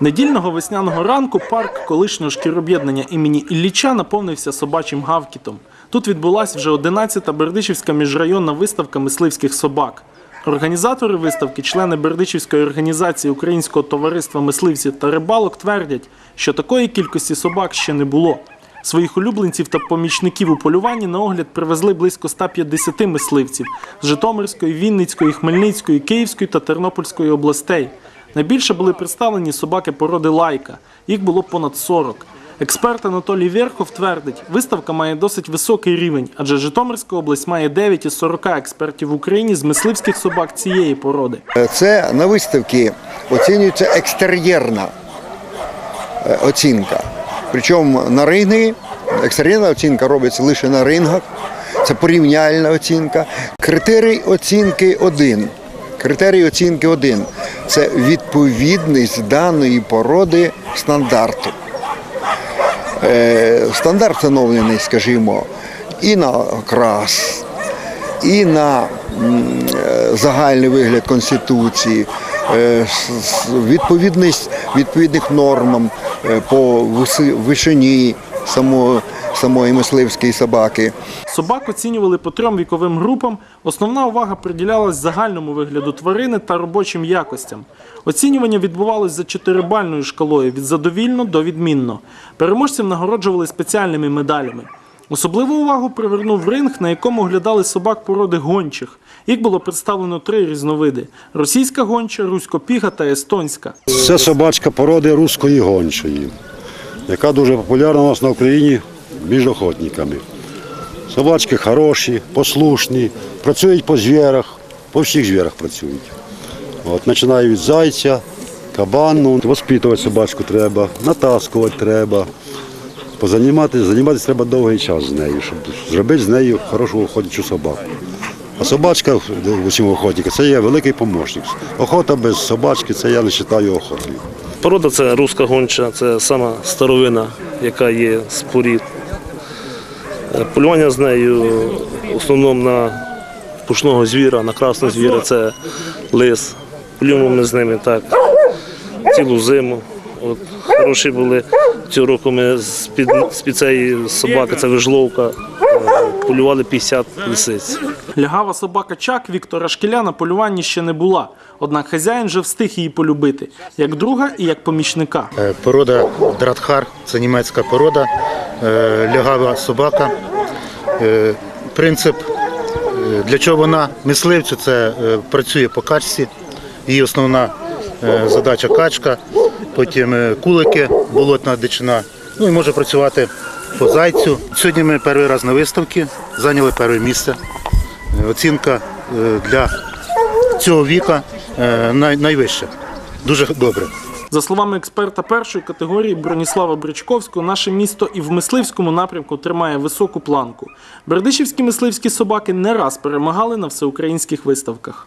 Недільного весняного ранку парк колишнього шкіроб'єднання імені Ілліча наповнився собачим гавкітом. Тут відбулася вже 11-та Бердичівська міжрайонна виставка мисливських собак. Організатори виставки, члени Бердичівської організації Українського товариства мисливців та рибалок, твердять, що такої кількості собак ще не було. Своїх улюбленців та помічників у полюванні на огляд привезли близько 150 мисливців з Житомирської, Вінницької, Хмельницької, Київської та Тернопільської областей. Найбільше були представлені собаки породи лайка. Їх було понад 40. Експерт Анатолій Верхов твердить, виставка має досить високий рівень, адже Житомирська область має 9 із 40 експертів в Україні з мисливських собак цієї породи. Це на виставці оцінюється екстер'єрна е, оцінка. Причому на ринги, екстер'єрна оцінка робиться лише на рингах, це порівняльна оцінка. Критерій оцінки один. Критерій оцінки один це відповідність даної породи стандарту. Е, Стандарт встановлений, скажімо, і на окрас, і на е, загальний вигляд Конституції, е, відповідність відповідних нормам по вишині самої, самої мисливської собаки. Собак оцінювали по трьом віковим групам. Основна увага приділялась загальному вигляду тварини та робочим якостям. Оцінювання відбувалось за чотирибальною шкалою від задовільно до відмінно. Переможців нагороджували спеціальними медалями. Особливу увагу привернув ринг, на якому оглядали собак породи гончих. Їх було представлено три різновиди: російська гонча, руськопіга та естонська. Це собачка породи руської гончої, яка дуже популярна у нас на Україні між охотниками. Собачки хороші, послушні, працюють по звірах, по всіх звірах працюють. От, починаю від зайця, кабану. Воспитувати собачку треба, натаскувати треба. Позанімати, займатися треба довгий час з нею, щоб зробити з нею хорошу охотничу собаку. А собачка усім охотника це є великий помощник. Охота без собачки це я не вважаю охотою. Порода це руська гонча, це сама старовина, яка є з порід. Е, Полювання з нею в основному на пушного звіра, на красного звіра це лис. Полюємо ми з ними так цілу зиму. От, хороші були. Цього року ми з-під, з-під цієї собаки, це вижловка, полювали 50 лисиць. Лягава собака Чак Віктора Шкіля на полюванні ще не була. Однак хазяїн вже встиг її полюбити як друга і як помічника. Е, Порода Дратхар, це німецька порода, е, лягава собака. Е, Принцип, е, для чого вона мисливцю, це е, працює по качці. Її основна е, задача качка, потім е, кулики, болотна дичина. Ну і може працювати по зайцю. Сьогодні ми перший раз на виставці зайняли перше місце. Е, Оцінка е, для цього віка е, найвища. Дуже добре. За словами експерта першої категорії Броніслава Бричковського, наше місто і в мисливському напрямку тримає високу планку. Бердичівські мисливські собаки не раз перемагали на всеукраїнських виставках.